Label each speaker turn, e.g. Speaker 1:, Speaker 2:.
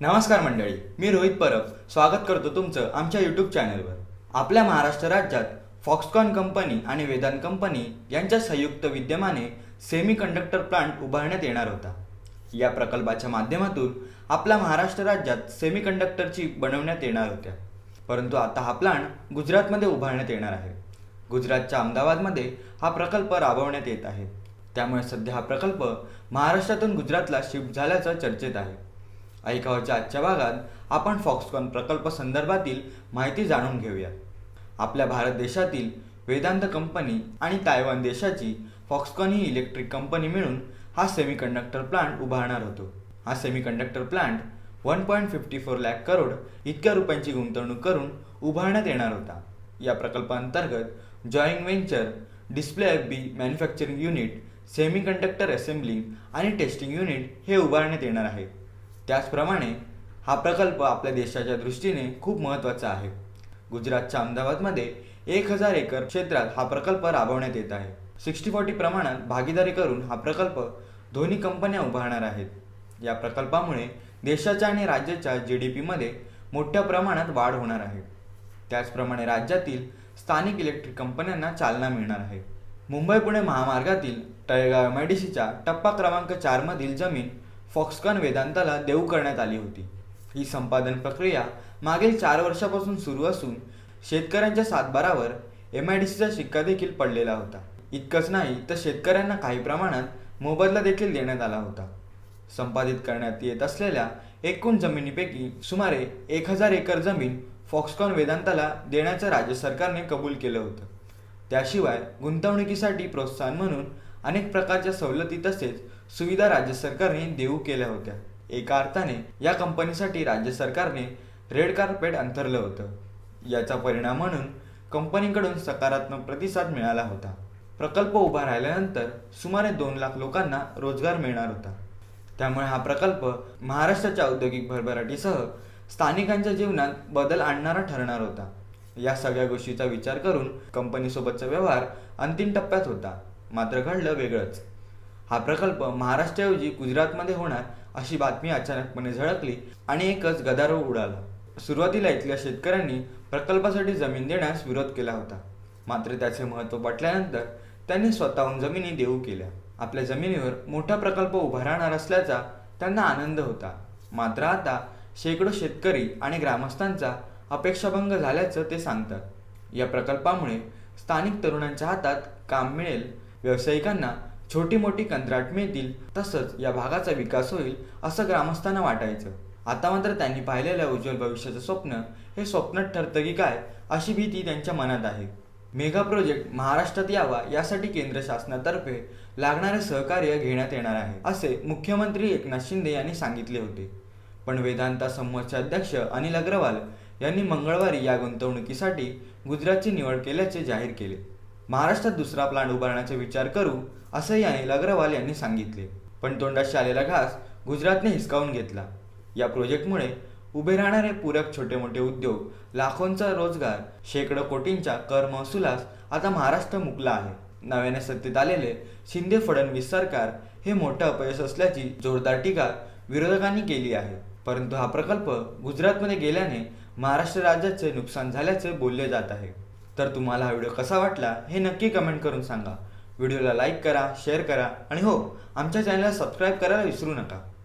Speaker 1: नमस्कार मंडळी मी रोहित परब. स्वागत करतो तुमचं आमच्या यूट्यूब चॅनलवर आपल्या महाराष्ट्र राज्यात फॉक्सकॉन कंपनी आणि वेदांत कंपनी यांच्या संयुक्त विद्यमाने सेमी कंडक्टर प्लांट उभारण्यात येणार होता. या प्रकल्पाच्या माध्यमातून आपल्या महाराष्ट्र राज्यात सेमी कंडक्टरची बनवण्यात येणार होत्या. परंतु आता हा प्लांट गुजरातमध्ये उभारण्यात येणार आहे. गुजरातच्या अहमदाबादमध्ये हा प्रकल्प राबवण्यात येत आहे. त्यामुळे सध्या हा प्रकल्प महाराष्ट्रातून गुजरातला शिफ्ट झाल्याचं चर्चेत आहे. ऐकावाच्या आजच्या भागात आपण फॉक्सकॉन प्रकल्प संदर्भातील माहिती जाणून घेऊया. आपल्या भारत देशातील वेदांत कंपनी आणि तायवान देशाची फॉक्सकॉन ही इलेक्ट्रिक कंपनी मिळून हा सेमीकंडक्टर प्लांट उभारणार होतो. हा semiconductor plant one point fifty four lakh crore इतक्या रुपयांची गुंतवणूक करून उभारण्यात येणार होता. या प्रकल्पांतर्गत joint venture display F B manufacturing unit semiconductor assembly आणि टेस्टिंग युनिट हे उभारण्यात येणार आहे. त्याचप्रमाणे हा प्रकल्प आपल्या देशाच्या दृष्टीने खूप महत्त्वाचा आहे. गुजरातच्या अहमदाबादमध्ये एक हजार एकर क्षेत्रात हा प्रकल्प राबवण्यात येत आहे. सिक्स्टी फोर्टी प्रमाणात भागीदारी करून हा प्रकल्प दोन्ही कंपन्या उभारणार आहेत. या प्रकल्पामुळे देशाच्या आणि राज्याच्या जी डी पीमध्ये मोठ्या प्रमाणात वाढ होणार आहे. त्याचप्रमाणे राज्यातील स्थानिक इलेक्ट्रिक कंपन्यांना चालना मिळणार आहे. मुंबई पुणे महामार्गातील तळेगाव एम आय डी सीच्या टप्पा क्रमांक चारमधील जमीन फॉक्सकॉन वेदांताला देऊ करण्यात आली होती. ही संपादन प्रक्रिया मागील चार वर्षापासून सुरू असून शेतकऱ्यांच्या सातबारावर एम आय डी सीचा शिक्का देखील पडलेला होता. इतकंच नाही तर शेतकऱ्यांना काही प्रमाणात मोबदला देखील देण्यात आला होता. संपादित करण्यात येत असलेल्या एकूण जमिनीपैकी सुमारे एक हजार एकर जमीन फॉक्सकॉन वेदांताला देण्याचं राज्य सरकारने कबूल केलं होतं. त्याशिवाय गुंतवणुकीसाठी प्रोत्साहन म्हणून अनेक प्रकारच्या सवलती तसेच सुविधा राज्य सरकारने देऊ केल्या होत्या. एका अर्थाने या कंपनीसाठी राज्य सरकारने रेड कार्पेट अंथरलं होतं. याचा परिणाम म्हणून कंपनीकडून सकारात्मक प्रतिसाद मिळाला होता. प्रकल्प उभा राहिल्यानंतर सुमारे दोन लाख लोकांना रोजगार मिळणार होता. त्यामुळे हा प्रकल्प महाराष्ट्राच्या औद्योगिक भरभराटीसह स्थानिकांच्या जीवनात बदल आणणारा ठरणार होता. या सगळ्या गोष्टीचा विचार करून कंपनीसोबतचा व्यवहार अंतिम टप्प्यात होता. मात्र घडलं वेगळंच. हा प्रकल्प महाराष्ट्राऐवजी गुजरातमध्ये होणार अशी बातमी अचानकपणे झळकली आणि एकच गदारोळ उडाला. सुरुवातीला इथल्या शेतकऱ्यांनी प्रकल्पासाठी जमीन देण्यास विरोध केला होता. मात्र त्याचे महत्त्व पटल्यानंतर त्यांनी स्वतःहून जमिनी देऊ केल्या. आपल्या जमिनीवर मोठा प्रकल्प उभा राहणार असल्याचा त्यांना आनंद होता. मात्र आता शेकडो शेतकरी आणि ग्रामस्थांचा अपेक्षाभंग झाल्याचं ते सांगतात. या प्रकल्पामुळे स्थानिक तरुणांच्या हातात काम मिळेल व्यावसायिकांना छोटी मोठी कंत्राट मिळतील तसंच या भागाचा विकास होईल असं ग्रामस्थांना वाटायचं. आता मात्र त्यांनी पाहिलेल्या उज्ज्वल भविष्याचं स्वप्न हे स्वप्न ठरतं की काय अशी भीती त्यांच्या मनात आहे. मेगा प्रोजेक्ट महाराष्ट्रात यावा यासाठी केंद्र शासनातर्फे लागणारे सहकार्य घेण्यात येणार आहे असे मुख्यमंत्री एकनाथ शिंदे यांनी सांगितले होते. पण वेदांता समूहाचे अध्यक्ष अनिल अग्रवाल यांनी मंगळवारी या गुंतवणुकीसाठी गुजरातची निवड केल्याचे जाहीर केले. महाराष्ट्रात दुसरा प्लांट उभारण्याचा विचार करू असंही अनिल अग्रवाल यांनी सांगितले. पण तोंडाशी आलेला घास गुजरातने हिसकावून घेतला. या प्रोजेक्टमुळे उभे राहणारे पूरक छोटे मोठे उद्योग लाखोंचा रोजगार शेकडो कोटींच्या कर महसुलास आता महाराष्ट्र मुकला आहे. नव्याने सत्तेत आलेले शिंदे फडणवीस सरकार हे मोठं अपयश असल्याची जोरदार टीका विरोधकांनी केली आहे. परंतु हा प्रकल्प गुजरातमध्ये गेल्याने महाराष्ट्र राज्याचे नुकसान झाल्याचे बोलले जात आहे. तर तुम्हाला हा व्हिडिओ कसा वाटला हे नक्की कमेंट करून सांगा. व्हिडिओला लाईक करा शेअर करा आणि हो आमच्या चॅनलला सबस्क्राईब करायला विसरू नका.